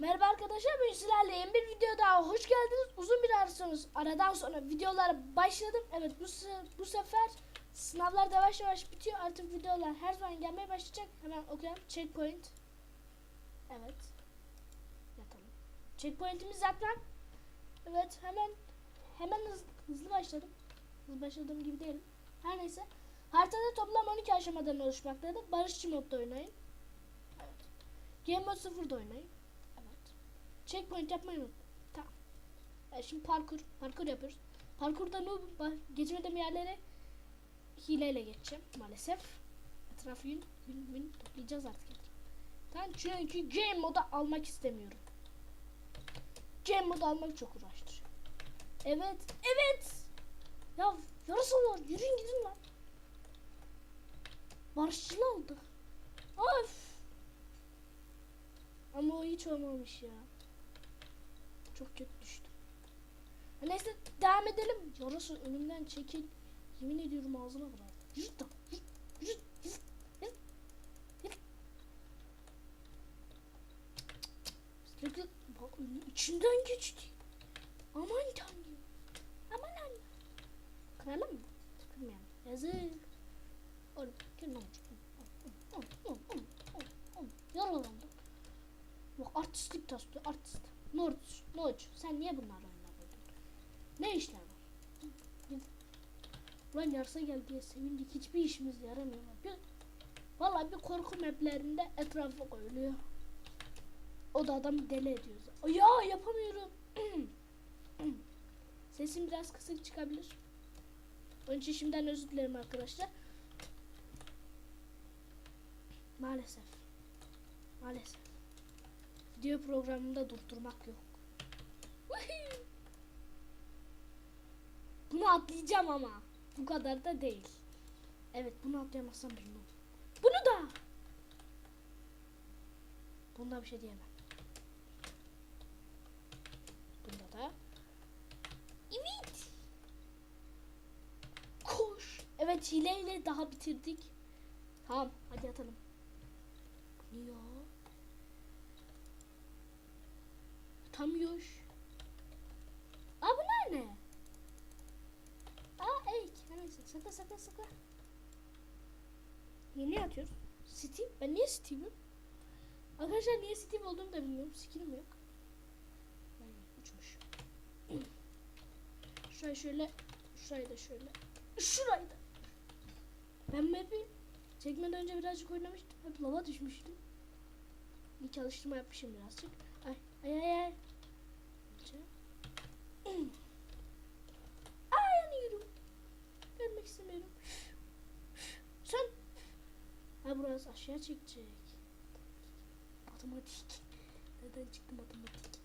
Merhaba arkadaşlar ben sizlerle yeni bir video daha hoş geldiniz. Uzun bir arasanız aradan sonra videolara başladım. Evet bu, bu sefer sınavlar yavaş yavaş bitiyor. Artık videolar her zaman gelmeye başlayacak. Hemen okuyalım. Checkpoint. Evet. Yatalım. Checkpoint'imiz zaten. Evet hemen hemen hız- hızlı başladım. Hızlı başladığım gibi değilim. Her neyse. Haritada toplam 12 aşamadan oluşmaktadır. Barışçı modda oynayın. Evet. Game mode 0'da oynayın. Checkpoint yapmayı unutma. Tamam. Evet, şimdi parkur. Parkur yapıyoruz. Parkurda noob var. Geçmediğim yerlere hileyle geçeceğim maalesef. Etrafı yün, yün, yün toplayacağız artık. Tamam çünkü game moda almak istemiyorum. Game modu almak çok uğraştırıyor. Evet. Evet. Ya yarasalar yürüyün gidin lan. Barışçıl oldu. Of. Ama o hiç olmamış ya. Çok kötü düştüm. Neyse devam edelim. Yarası önümden çekil. Yemin ediyorum ağzına bırak. Yürü da. Yürü. Yürü. Yürü. Yürü. Yürü. Sürekli bak içinden geçti. Aman tanrım. Aman anne. Kıralım mı? Kırmayalım. Yazık. Oğlum gel olacak? Yaralandım. Bak artistlik taslıyor artist. Nurç, Nurç sen niye bunlarla oynadın? Ne işler var? Ulan yarısa geldi diye sevindik hiçbir işimiz yaramıyor. Bir, vallahi bir korku maplerinde etrafa koyuluyor. O da adam deli ediyor. Ya yapamıyorum. Sesim biraz kısık çıkabilir. Önce şimdiden özür dilerim arkadaşlar. Maalesef. Maalesef. Video programında durdurmak yok. Bunu atlayacağım ama. Bu kadar da değil. Evet bunu atlayamazsam bilmem. Bunu da. Bunda bir şey diyemem. Bunda da. Evet. Koş. Evet hileyle daha bitirdik. Tamam hadi atalım. Bu ne ya? Atamıyor. Aa bunlar ne? Aa ek. Neyse sakla sakla sakla. Yeni atıyoruz. Steam. Ben niye Steam'im? Arkadaşlar niye Steam olduğumu da bilmiyorum. Skill'im yok. Aynen uçmuş. Şurayı şöyle. Şurayı da şöyle. Şurayı da. Ben map'i çekmeden önce birazcık oynamıştım. Hep lava düşmüştüm. İyi çalıştırma yapmışım birazcık. Ay ay ay ay. Önce. Ay yanıyorum. Görmek istemiyorum. Sen. Ha burası aşağı çekecek. Matematik. Nereden çıktı matematik?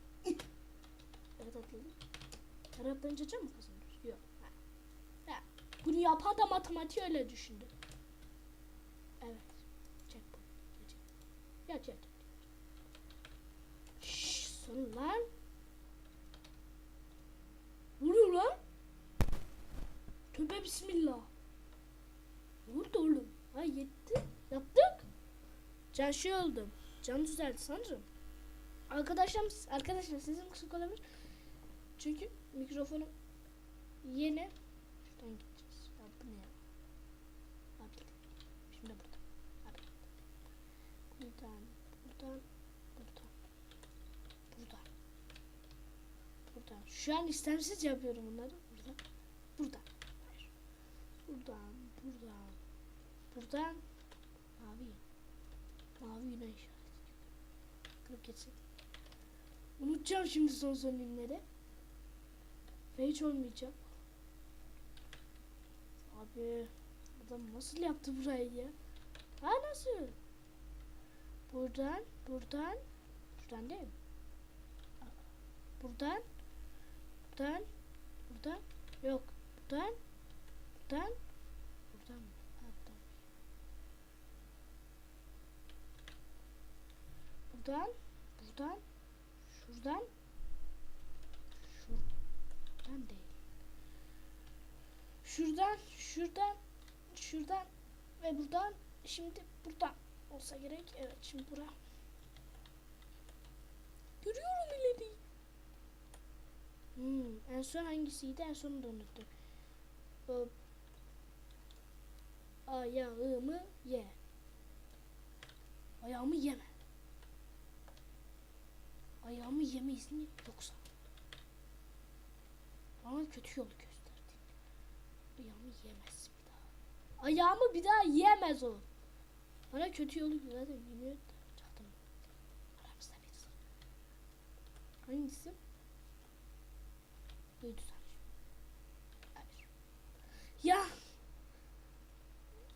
evet atladım. Taraftan caca mı kazanıyoruz? Yok. Ha. Ha. Bunu yapan da matematiği öyle düşündü. Evet. Çek bu. Geç. Yat yat. Şşş sus lan. Ne oluyor lan? Tövbe bismillah. Ne oldu oğlum? Ha yetti. Yaptık. Can şey oldum. Can düzeldi sanırım. Arkadaşlar, arkadaşlar sesim kısık olabilir. Çünkü mikrofonum yeni. Şuradan gideceğiz. Ya bu ne ya? Abi. Şimdi buradan. Abi. Buradan, buradan, buradan. Buradan. Buradan. Şu an istemsiz yapıyorum bunları. Buradan. Buradan. Hayır. Buradan, buradan. Buradan. Mavi. Yine işaret. Kırıp geçsin. Unutacağım şimdi son günleri. Ve hiç olmayacak. Abi adam nasıl yaptı burayı ya? Ha nasıl? Buradan, buradan, buradan değil mi? Buradan, buradan, buradan, yok, buradan, buradan buradan, buradan, şuradan, şuradan değil. Şuradan, şuradan, şuradan ve buradan. Şimdi buradan olsa gerek. Evet şimdi bura. Görüyorum ileri. Hmm, en son hangisiydi? En sonu da unuttum. Hop. Ayağımı ye. Mi yoksa? Bana kötü yolu gösterdi. Ayağımı yemez bir daha. Ayağımı bir daha yemez o. Bana kötü yolu zaten da çaktım. Aramızda bir sır. Hangisi? Sanırım. Hayır. Ya.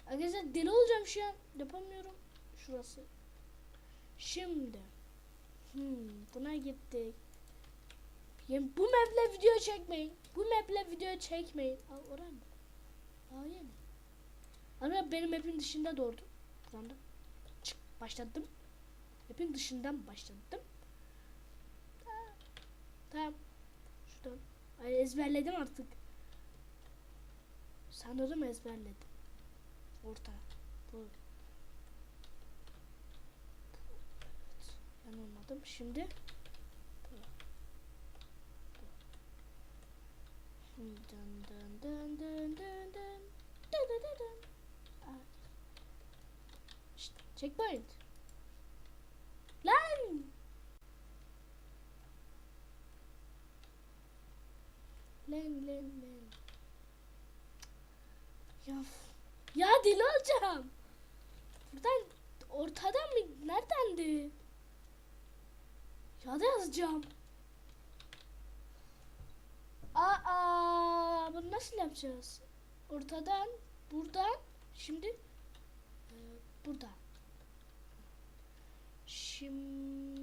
Arkadaşlar deli olacağım şu an. Yapamıyorum. Şurası. Şimdi. Hmm, buna gittik. Yani bu maple video çekmeyin. Bu maple video çekmeyin. Aa, oraya mı? Aa yeni. Ama benim map'in dışında doğdu. Buradan da çık başladım. Map'in dışından başladım. Aa, Tamam. Şuradan. Ay ezberledim artık. Sanırım ezberledim. Orta. Bu. Evet. Yanılmadım. Şimdi Dın dın dın dın dın dın. Dın dın dın dın. Şşt, checkpoint. Lan! Lan lan lan. Ya, ya deli olacağım. Buradan ortadan mı? Neredendi? Kağıda yazacağım. Aa, bunu nasıl yapacağız? Ortadan, buradan, şimdi e, buradan. Şimdi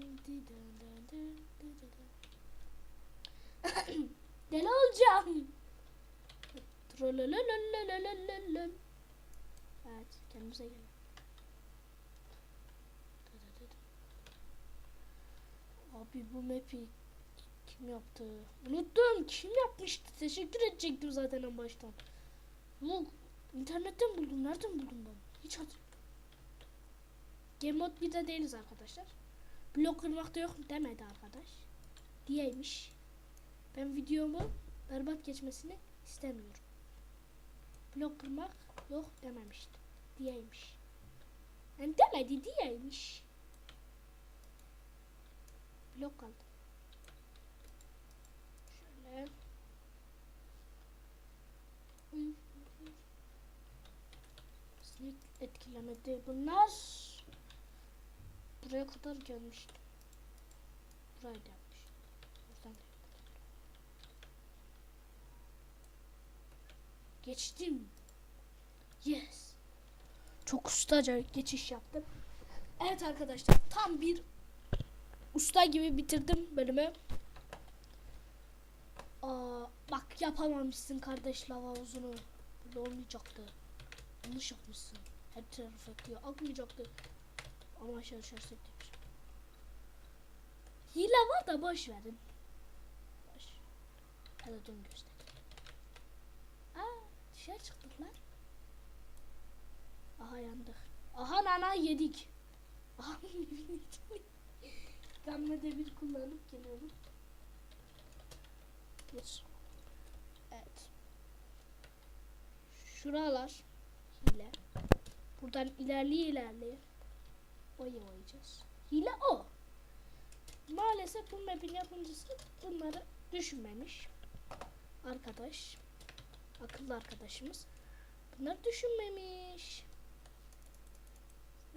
deli olacağım. Evet. Abi bu map'i kim yaptı? Unuttum. Kim yapmıştı? Teşekkür edecektim zaten en baştan. Bu internetten buldum. Nereden buldum ben? Hiç hat. Game Mode 1'de değiliz arkadaşlar. Blok kırmakta yok demedi arkadaş. Diyeymiş. Ben videomu berbat geçmesini istemiyorum. Blok kırmak yok dememişti. Diyeymiş. Yani demedi diyeymiş. Blok kaldı. Şöyle. Sinek etkilemedi. Bunlar buraya kadar gelmişti. Buraya yapmış. Buradan. Geçtim. Yes. Çok ustaca geçiş yaptım. Evet arkadaşlar tam bir usta gibi bitirdim bölümü. Aa, bak yapamamışsın kardeş lava havuzunu. Böyle olmayacaktı. Yanlış yapmışsın. Her tarafı akıyor. Akmayacaktı. Ama düşersek demiş. Hile var da boş verin. Boş. Hadi dön göster. Aa dışarı çıktık lan. Aha yandık. Aha nana yedik. Aha Damla demir kullanıp geliyorum. Geç. Evet. Şuralar hile. Buradan ilerleye ilerleye oya oyacağız. Hile o. Maalesef bu map'in yapımcısı bunları düşünmemiş. Arkadaş. Akıllı arkadaşımız. Bunları düşünmemiş.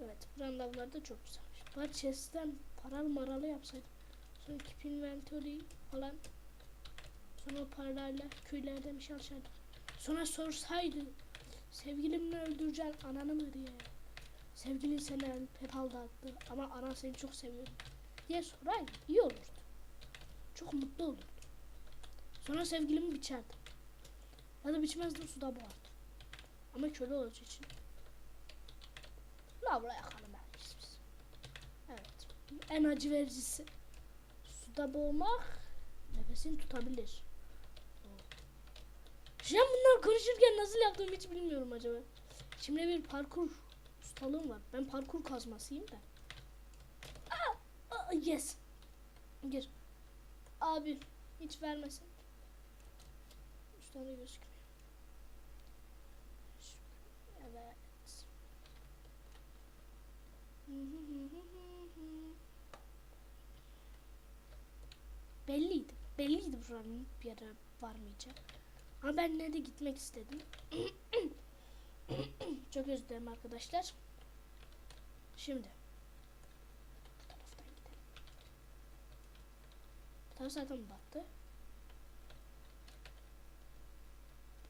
Evet. Lavları da çok güzelmiş. Chest'ten paralı maralı yapsaydım. Sonra keep inventory falan. Sonra paralarla köylerden bir şey. Sonra sorsaydı. Sevgilimle öldüreceksin ananı mı diye. Sevgilin seni hep aldattı ama anan seni çok seviyor diye soraydı. iyi olurdu. Çok mutlu olurdu. Sonra sevgilimi biçerdim. Ya da biçmezdim suda boğardım. Ama köle olacağı için. Lavra yakalım. En acı vericisi. Suda boğmak nefesini tutabilir. Şimdi bunlar konuşurken nasıl yaptığımı hiç bilmiyorum acaba. Şimdi bir parkur ustalığım var. Ben parkur kazmasıyım da. Aa, aa, yes. Gir. Abi hiç vermesin. De gözükmüyor. Evet. Belliydi. Belliydi buranın bir yere varmayacak. Ama ben ne de gitmek istedim. Çok özür dilerim arkadaşlar. Şimdi. Bu taraftan gidelim. Bu taraf zaten battı.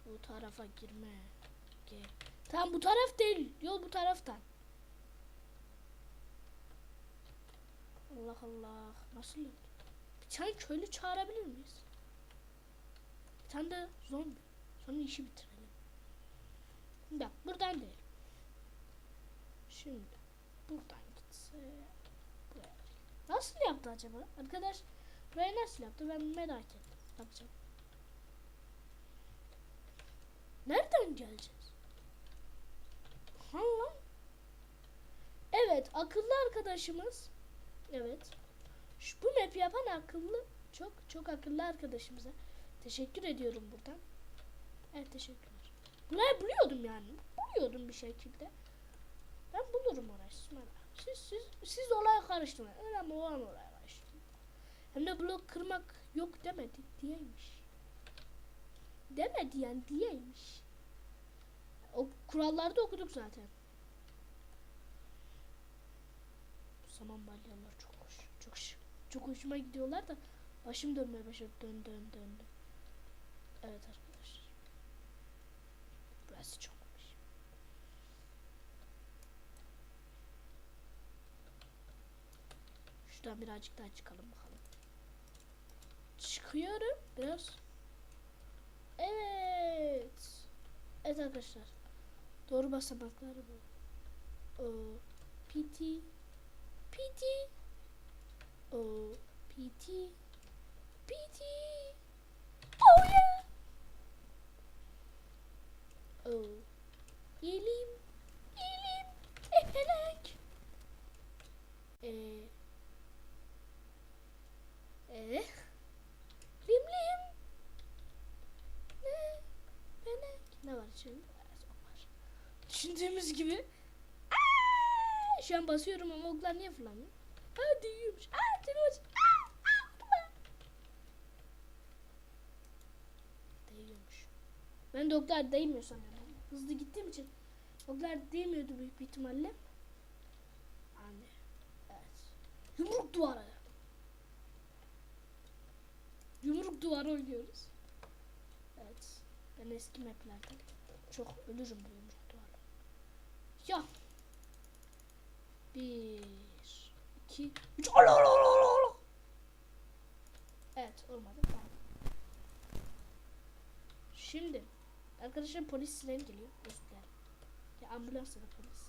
Bu tarafa girme. Gel. Tamam bu taraf değil. Yol bu taraftan. Allah Allah. Nasıl? Bir tane köylü çağırabilir miyiz? Bir tane de zombi. Sonra işi bitirelim. Bak buradan değil. Şimdi buradan gitse buraya. Nasıl yaptı acaba? Arkadaş burayı nasıl yaptı? Ben merak ettim. Bakacağım. Nereden geleceğiz? Ha lan. Evet akıllı arkadaşımız. Evet. Şu, bu map yapan akıllı. Çok çok akıllı arkadaşımıza. Teşekkür ediyorum buradan. Evet teşekkürler. Burayı buluyordum yani. Buluyordum bir şekilde. Ben bulurum orayı. siz Siz, siz, olaya karıştırmayın. Önemli olan olaya karıştırmayın. Hem de blok kırmak yok demedi diyeymiş. Demedi yani diyeymiş. O kurallarda okuduk zaten. Saman balyalar çok. Çok hoşuma gidiyorlar da başım dönmeye başladı. Dön dön dön dön. Evet arkadaşlar. Burası çok. Şuradan birazcık daha çıkalım bakalım. Çıkıyorum biraz. Evet. Evet arkadaşlar. Doğru basamakları bu. O PT PT O PT PT Oh yeah. Oh İyiyim İyiyim Efelek. Eee Eee Lim lim. Ne? Fenek Ne? Var ok var. Düşündüğümüz gibi. Aa! Şu an basıyorum ama oklar niye fırlamıyor? Aa değiyormuş. Aa değiyormuş. Aa, aa. Değiyormuş. Ben de oklar değmiyor sanıyorum. Hızlı gittiğim için oklar değmiyordu büyük bir ihtimalle. Anne. Evet. Yumruk duvarı. Yumruk duvarı oynuyoruz. Evet. Ben eski maplerden çok ölürüm bu yumruk duvarı. Ya. Bir, iki, üç. Ala ala ala ala, ala. Evet olmadı. Tamam. Şimdi arkadaşlar polis sireni geliyor. Özür dilerim. Ya ambulans da polis.